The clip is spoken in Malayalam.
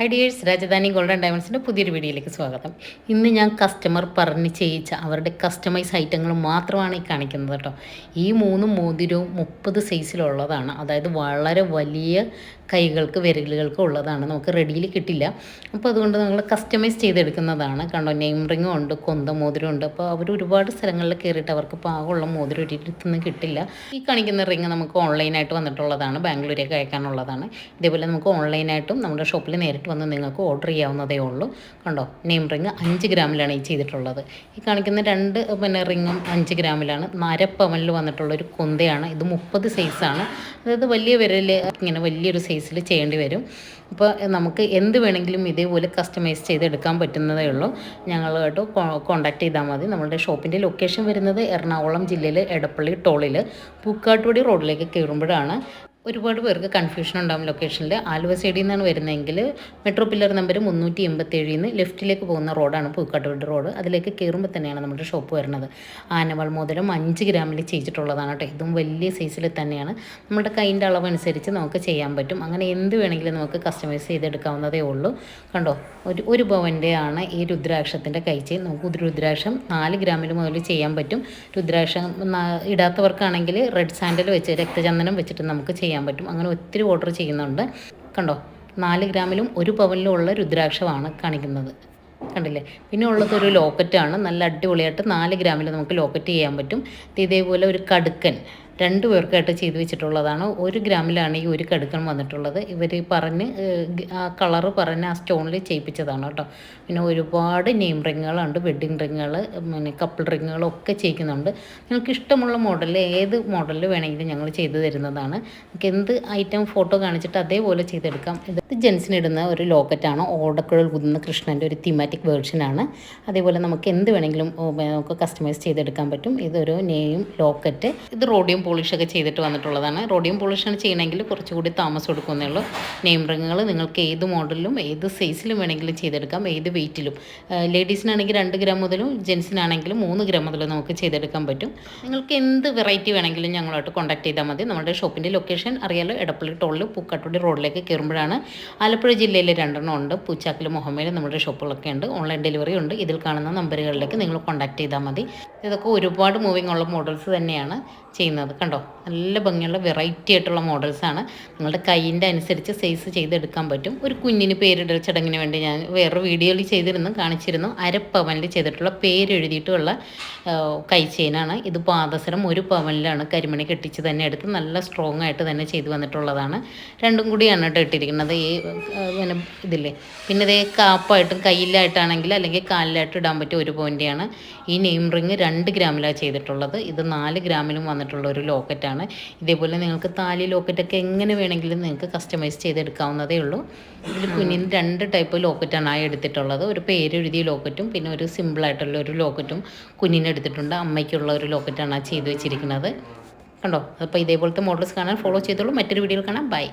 ഹൈ ഡിയേഴ്സ് രാജധാനി ഗോൾഡൻ ഡയമണ്ട്സിന്റെ പുതിയൊരു വീഡിയോയിലേക്ക് സ്വാഗതം. ഇന്ന് ഞാൻ കസ്റ്റമർ പറഞ്ഞ് ചെയ്യിച്ച അവരുടെ കസ്റ്റമൈസ് ഐറ്റങ്ങൾ മാത്രമാണ് ഈ കാണിക്കുന്നത് കേട്ടോ. ഈ മൂന്ന് മോതിരവും മുപ്പത് സൈസിലുള്ളതാണ് അതായത് വളരെ വലിയ കൈകൾക്ക് വിരലുകൾക്ക് ഉള്ളതാണ്. നമുക്ക് റെഡിയിൽ കിട്ടില്ല. അപ്പോൾ അതുകൊണ്ട് നമ്മൾ കസ്റ്റമൈസ് ചെയ്തെടുക്കുന്നതാണ്. കണ്ടോ നെയിം റിങ്ങും ഉണ്ട് കൊന്ത മോതിരം ഉണ്ട്. അപ്പോൾ അവർ ഒരുപാട് സ്ഥലങ്ങളിൽ കയറിയിട്ട് അവർക്ക് പാകമുള്ള മോതിരം ഒരിടത്തുനിന്ന് കിട്ടില്ല. ഈ കാണിക്കുന്ന റിങ് നമുക്ക് ഓൺലൈനായിട്ട് വന്നിട്ടുള്ളതാണ്. ബാംഗ്ലൂരേക്ക് അയക്കാനുള്ളതാണ്. ഇതേപോലെ നമുക്ക് ഓൺലൈനായിട്ടും നമ്മുടെ ഷോപ്പിൽ നേരിട്ട് വന്ന് നിങ്ങൾക്ക് ഓർഡർ ചെയ്യാവുന്നതേ ഉള്ളൂ. കണ്ടോ? നെയിം റിങ് അഞ്ച് ഗ്രാമിലാണ് ഈ ചെയ്തിട്ടുള്ളത്. ഈ കാണിക്കുന്ന രണ്ട് പിന്നെ റിങ്ങും അഞ്ച് ഗ്രാമിലാണ് നരപ്പവനിൽ വന്നിട്ടുള്ളൊരു കൊന്തയാണ്. ഇത് മുപ്പത് സൈസാണ് അതായത് വലിയ വിരൽ ഇങ്ങനെ വലിയൊരു സൈസിൽ ചെയ്യേണ്ടി വരും. അപ്പോൾ നമുക്ക് എന്ത് വേണമെങ്കിലും ഇതേപോലെ കസ്റ്റമൈസ് ചെയ്തെടുക്കാൻ പറ്റുന്നതേ ഉള്ളൂ. ഞങ്ങളുമായിട്ട് കോൺടാക്ട് ചെയ്താൽ മതി. നമ്മളുടെ ഷോപ്പിന്റെ ലൊക്കേഷൻ വരുന്നത് എറണാകുളം ജില്ലയിൽ എടപ്പള്ളി ടോളിൽ പൂക്കാട്ടുപടി റോഡിലേക്ക് കയറുമ്പോഴാണ്. ഒരുപാട് പേർക്ക് കൺഫ്യൂഷൻ ഉണ്ടാകും ലൊക്കേഷനിൽ ആലുവ സൈഡിൽ നിന്നാണ് വരുന്നതെങ്കിൽ മെട്രോ പില്ലർ നമ്പർ മുന്നൂറ്റി എൺപത്തേഴിൽ നിന്ന് ലെഫ്റ്റിലേക്ക് പോകുന്ന റോഡാണ് പൂക്കാട്ടുപടി റോഡ് അതിലേക്ക് കയറുമ്പോൾ തന്നെയാണ് നമ്മുടെ ഷോപ്പ് വരുന്നത്. ആനവൾ മോതിരം അഞ്ച് ഗ്രാമിൽ ചെയ്തിട്ടുള്ളതാണ് കേട്ടോ ഇതും വലിയ സൈസിൽ തന്നെയാണ്. നമ്മുടെ കൈന്റെ അളവനുസരിച്ച് നമുക്ക് ചെയ്യാൻ പറ്റും. അങ്ങനെ എന്ത് വേണമെങ്കിലും നമുക്ക് കസ്റ്റമൈസ് ചെയ്തെടുക്കാവുന്നതേ ഉള്ളൂ. കണ്ടോ? ഒരു ഒരു പവന്റെ ആണ് ഈ രുദ്രാക്ഷത്തിന്റെ കൈച്ചെയിൻ നമുക്ക് രുദ്രാക്ഷം നാല് ഗ്രാമിൽ മുതൽ ചെയ്യാൻ പറ്റും. രുദ്രാക്ഷം ഇടാത്തവർക്കാണെങ്കിൽ റെഡ് സാൻഡൽ വെച്ച് രക്തചന്ദനം വെച്ചിട്ട് നമുക്ക് ചെയ്യാൻ പറ്റും. അങ്ങനെ ഒത്തിരി ഓർഡർ ചെയ്യുന്നുണ്ട്. കണ്ടോ? നാല് ഗ്രാമിലും ഒരു പവനിലും ഉള്ള രുദ്രാക്ഷമാണ് കാണിക്കുന്നത്. കണ്ടില്ലേ? പിന്നെ ഉള്ളത് ഒരു ലോക്കറ്റാണ്. നല്ല അടിപൊളിയായിട്ട് നാല് ഗ്രാമിൽ നമുക്ക് ലോക്കറ്റ് ചെയ്യാൻ പറ്റും. ഇതേപോലെ ഒരു കടുക്കൻ. രണ്ട് പേർക്കായിട്ട് ചെയ്ത് വെച്ചിട്ടുള്ളതാണ്. ഒരു ഗ്രാമിലാണ് ഈ ഒരു കടുക്കൻ വന്നിട്ടുള്ളത്. ഇവർ പറഞ്ഞ് ആ കളറ് പറഞ്ഞ് ആ സ്റ്റോണിൽ ചെയ്യിപ്പിച്ചതാണ് കേട്ടോ. പിന്നെ ഒരുപാട് നെയിം റിങ്ങുകളുണ്ട് വെഡ്ഡിങ് റിങ്ങുകൾ പിന്നെ കപ്പിൾ റിങ്ങുകളൊക്കെ ചെയ്യിക്കുന്നുണ്ട്. നിങ്ങൾക്ക് ഇഷ്ടമുള്ള മോഡൽ ഏത് മോഡലിൽ വേണമെങ്കിലും ഞങ്ങൾ ചെയ്തു തരുന്നതാണ്. നിങ്ങൾക്ക് എന്ത് ഐറ്റം ഫോട്ടോ കാണിച്ചിട്ട് അതേപോലെ ചെയ്തെടുക്കാം. ഇത് ജെൻസിന് ഇടുന്ന ഒരു ലോക്കറ്റാണ്. ഓടക്കുഴൽ കുതുന്ന കൃഷ്ണന്റെ ഒരു തീമാറ്റിക് വേർഷനാണ് അതേപോലെ നമുക്ക് എന്ത് വേണമെങ്കിലും നമുക്ക് കസ്റ്റമൈസ് ചെയ്തെടുക്കാൻ പറ്റും. ഇതൊരു നെയിം ലോക്കറ്റ്. ഇത് റോഡിയം പോളിഷൊക്കെ ചെയ്തിട്ട് വന്നിട്ടുള്ളതാണ്. റോഡിയം പോളിഷാണ് ചെയ്യണമെങ്കിൽ കുറച്ചുകൂടി താമസം എടുക്കുന്നേ ഉള്ളൂ. നെയിം റിങ്ങുകൾ നിങ്ങൾക്ക് ഏത് മോഡലിലും ഏത് സൈസിലും വേണമെങ്കിലും ചെയ്തെടുക്കാം. ഏത് വെയിറ്റിലും. ലേഡീസിനാണെങ്കിൽ രണ്ട് ഗ്രാം മുതലും ജെൻസിനാണെങ്കിലും മൂന്ന് ഗ്രാം മുതലും നമുക്ക് ചെയ്തെടുക്കാൻ പറ്റും. നിങ്ങൾക്ക് എന്ത് വെറൈറ്റി വേണമെങ്കിലും ഞങ്ങളോട്ട് കോൺടാക്ട് ചെയ്താൽ മതി. നമ്മുടെ ഷോപ്പിന്റെ ലൊക്കേഷൻ അറിയാലോ എടപ്പള്ളി ടോളിൽ പൂക്കാട്ടുടി റോഡിലേക്ക് കയറുമ്പോഴാണ്. ആലപ്പുഴ ജില്ലയിൽ രണ്ടെണ്ണം ഉണ്ട്. പൂച്ചാക്കിൽ മുഹമ്മയിൽ നമ്മുടെ ഷോപ്പുകളൊക്കെ ഉണ്ട്. ഓൺലൈൻ ഡെലിവറി ഉണ്ട്. ഇതിൽ കാണുന്ന നമ്പറുകളിലേക്ക് നിങ്ങൾ കോൺടാക്ട് ചെയ്താൽ മതി. ഇതൊക്കെ ഒരുപാട് മൂവിങ് ഉള്ള മോഡൽസ് തന്നെയാണ്. ചെയ്യുന്നത്. കണ്ടോ? നല്ല ഭംഗിയുള്ള വെറൈറ്റി ആയിട്ടുള്ള മോഡൽസാണ് നിങ്ങളുടെ കൈയിന്റെ അനുസരിച്ച് സൈസ് ചെയ്തെടുക്കാൻ പറ്റും. ഒരു കുഞ്ഞിന് പേരിടൽ ചടങ്ങിന് വേണ്ടി ഞാൻ വേറെ വീഡിയോയിൽ ചെയ്തിരുന്നു കാണിച്ചിരുന്നു. അരപ്പവനിൽ ചെയ്തിട്ടുള്ള പേരെഴുതിയിട്ടുള്ള കൈ ചെയിനാണ് ഇത് പാദസരം ഒരു പവനിലാണ് കരിമണി കെട്ടിച്ച് തന്നെ എടുത്ത് നല്ല സ്ട്രോങ് ആയിട്ട് തന്നെ ചെയ്തു വന്നിട്ടുള്ളതാണ്. രണ്ടും കൂടിയാണ് കേട്ടോ ഇട്ടിരിക്കുന്നത്. ഈ പിന്നെ ഇതില്ലേ പിന്നെ ഇതേ കാപ്പായിട്ടും കയ്യിലായിട്ടാണെങ്കിൽ അല്ലെങ്കിൽ കാലിലായിട്ട് ഇടാൻ പറ്റിയ ഒരു പോയിന്റെയാണ് ഈ നെയിം റിങ് രണ്ട് ഗ്രാമിലാണ് ചെയ്തിട്ടുള്ളത്. ഇത് നാല് ഗ്രാമിലും വന്നിട്ടുള്ള ഒരു ലോക്കറ്റാണ് ഇതേപോലെ നിങ്ങൾക്ക് താലി ലോക്കറ്റൊക്കെ എങ്ങനെ വേണമെങ്കിലും നിങ്ങൾക്ക് കസ്റ്റമൈസ് ചെയ്തെടുക്കാവുന്നതേ ഉള്ളൂ. ഇതിൽ കുഞ്ഞിന് രണ്ട് ടൈപ്പ് ലോക്കറ്റാണ് ആ എടുത്തിട്ടുള്ളത്. ഒരു പേരെഴുതിയ ലോക്കറ്റും പിന്നെ ഒരു സിമ്പിളായിട്ടുള്ള ഒരു ലോക്കറ്റും കുഞ്ഞിന് എടുത്തിട്ടുണ്ട്. അമ്മയ്ക്കുള്ള ഒരു ലോക്കറ്റാണ് ആ ചെയ്ത് വെച്ചിരിക്കുന്നത്. കണ്ടോ? അപ്പോൾ ഇതേപോലത്തെ മോഡൽസ് കാണാൻ ഫോളോ ചെയ്തോളൂ. മറ്റൊരു വീഡിയോയിൽ കാണാം. ബൈ